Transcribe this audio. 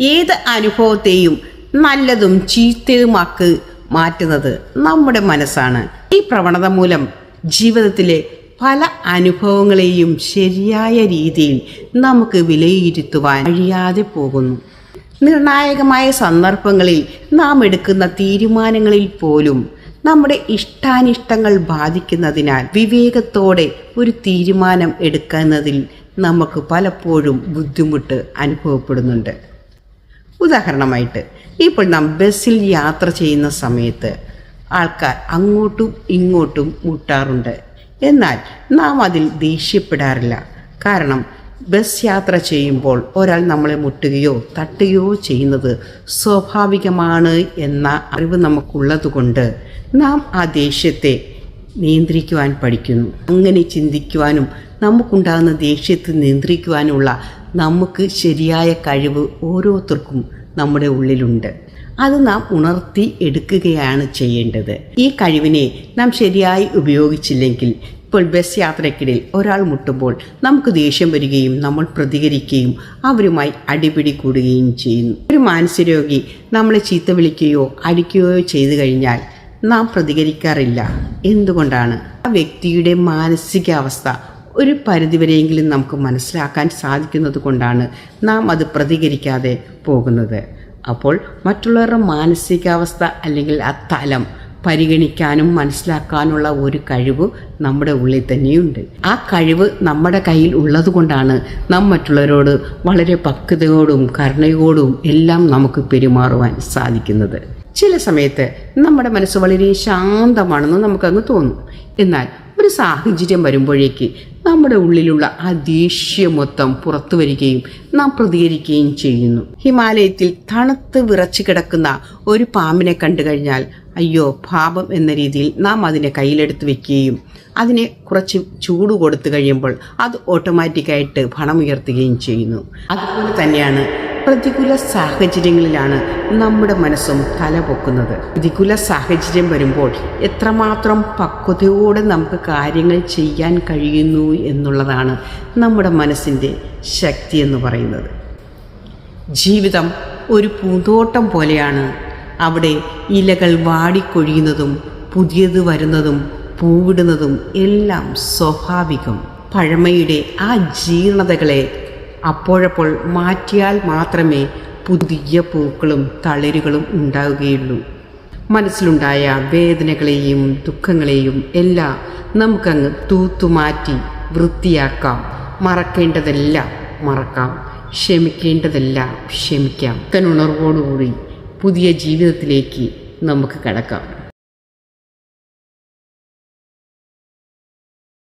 ഏത് അനുഭവത്തെയും നല്ലതും ചീത്തയുമാക്കി മാറ്റുന്നത് നമ്മുടെ മനസ്സാണ്. ഈ പ്രവണത മൂലം ജീവിതത്തിലെ പല അനുഭവങ്ങളെയും ശരിയായ രീതിയിൽ നമുക്ക് വിലയിരുത്തുവാൻ കഴിയാതെ പോകുന്നു. നിർണായകമായ സന്ദർഭങ്ങളിൽ നാം എടുക്കുന്ന തീരുമാനങ്ങളിൽ പോലും നമ്മുടെ ഇഷ്ടാനിഷ്ടങ്ങൾ ബാധിക്കുന്നതിനാൽ വിവേകത്തോടെ ഒരു തീരുമാനം എടുക്കുന്നതിൽ നമുക്ക് പലപ്പോഴും ബുദ്ധിമുട്ട് അനുഭവപ്പെടുന്നുണ്ട്. ഉദാഹരണമായിട്ട് ഇപ്പോൾ നാം ബസ്സിൽ യാത്ര ചെയ്യുന്ന സമയത്ത് ആൾക്കാർ അങ്ങോട്ടും ഇങ്ങോട്ടും മുട്ടാറുണ്ട്. എന്നാൽ നാം അതിൽ ദേഷ്യപ്പെടാറില്ല. കാരണം ബസ് യാത്ര ചെയ്യുമ്പോൾ ഒരാൾ നമ്മളെ മുട്ടുകയോ തട്ടുകയോ ചെയ്യുന്നത് സ്വാഭാവികമാണ് എന്ന അറിവ് നമുക്കുള്ളതുകൊണ്ട് നാം ആ ദേഷ്യത്തെ നിയന്ത്രിക്കുവാൻ പഠിക്കുന്നു. അങ്ങനെ ചിന്തിക്കുവാനും നമുക്കുണ്ടാകുന്ന ദേഷ്യത്തെ നിയന്ത്രിക്കുവാനുള്ള നമുക്ക് ശരിയായ കഴിവ് ഓരോരുത്തർക്കും നമ്മുടെ ഉള്ളിലുണ്ട്. അത് നാം ഉണർത്തി എടുക്കുകയാണ് ചെയ്യേണ്ടത്. ഈ കഴിവിനെ നാം ശരിയായി ഉപയോഗിച്ചില്ലെങ്കിൽ ഇപ്പോൾ ബസ് യാത്രക്കിടയിൽ ഒരാൾ മുട്ടുമ്പോൾ നമുക്ക് ദേഷ്യം വരികയും നമ്മൾ പ്രതികരിക്കുകയും അവരുമായി അടിപിടി കൂടുകയും ചെയ്യുന്നു. ഒരു മാനസരോഗി നമ്മളെ ചീത്ത വിളിക്കുകയോ അടിക്കുകയോ ചെയ്തു കഴിഞ്ഞാൽ നാം പ്രതികരിക്കാറില്ല. എന്തുകൊണ്ടാണ്? ആ വ്യക്തിയുടെ മാനസികാവസ്ഥ ഒരു പരിധിവരെയെങ്കിലും നമുക്ക് മനസ്സിലാക്കാൻ സാധിക്കുന്നത് കൊണ്ടാണ് നാം അത് പ്രതികരിക്കാതെ പോകുന്നത്. അപ്പോൾ മറ്റുള്ളവരുടെ മാനസികാവസ്ഥ അല്ലെങ്കിൽ ആ തലം പരിഗണിക്കാനും മനസ്സിലാക്കാനുള്ള ഒരു കഴിവ് നമ്മുടെ ഉള്ളിൽ തന്നെയുണ്ട്. ആ കഴിവ് നമ്മുടെ കയ്യിൽ ഉള്ളതുകൊണ്ടാണ് നാം മറ്റുള്ളവരോട് വളരെ പക്വതയോടും കരുണയോടും എല്ലാം നമുക്ക് പെരുമാറുവാൻ സാധിക്കുന്നത്. ചില സമയത്ത് നമ്മുടെ മനസ്സ് വളരെ ശാന്തമാണെന്ന് നമുക്കങ്ങ് തോന്നും. എന്നാൽ ഒരു സാഹചര്യം വരുമ്പോഴേക്ക് നമ്മുടെ ഉള്ളിലുള്ള ആ ദേഷ്യം മൊത്തം പുറത്തു വരികയും നാം പ്രതികരിക്കുകയും ചെയ്യുന്നു. ഹിമാലയത്തിൽ തണുത്ത് വിറച്ചു കിടക്കുന്ന ഒരു പാമ്പിനെ കണ്ടു കഴിഞ്ഞാൽ അയ്യോ പാപം എന്ന രീതിയിൽ നാം അതിനെ കയ്യിലെടുത്ത് വെക്കുകയും അതിനെ കുറച്ച് ചൂട് കൊടുത്തു കഴിയുമ്പോൾ അത് ഓട്ടോമാറ്റിക്കായിട്ട് പണമുയർത്തുകയും ചെയ്യുന്നു. അതുപോലെ തന്നെയാണ് പ്രതികൂല സാഹചര്യങ്ങളിലാണ് നമ്മുടെ മനസ്സും തലപൊക്കുന്നത്. പ്രതികൂല സാഹചര്യം വരുമ്പോൾ എത്രമാത്രം പക്വതയോടെ നമുക്ക് കാര്യങ്ങൾ ചെയ്യാൻ കഴിയുന്നു എന്നുള്ളതാണ് നമ്മുടെ മനസ്സിന്റെ ശക്തി എന്ന് പറയുന്നത്. ജീവിതം ഒരു പൂന്തോട്ടം പോലെയാണ്. അവിടെ ഇലകൾ വാടിക്കൊഴിയുന്നതും പുതിയത് വരുന്നതും പൂവിടുന്നതും എല്ലാം സ്വാഭാവികം. പഴമയുടെ ആ ജീർണതകളെ അപ്പോഴപ്പോൾ മാറ്റിയാൽ മാത്രമേ പുതിയ പൂക്കളും തളിരുകളും ഉണ്ടാവുകയുള്ളൂ മനസ്സിലുണ്ടായ വേദനകളെയും ദുഃഖങ്ങളെയും എല്ലാം നമുക്കങ്ങ് തൂത്തുമാറ്റി വൃത്തിയാക്കാം. മറക്കേണ്ടതെല്ലാം മറക്കാം. ക്ഷമിക്കേണ്ടതെല്ലാം ക്ഷമിക്കാം. കനുണർവോടുകൂടി പുതിയ ജീവിതത്തിലേക്ക് നമുക്ക് കടക്കാം.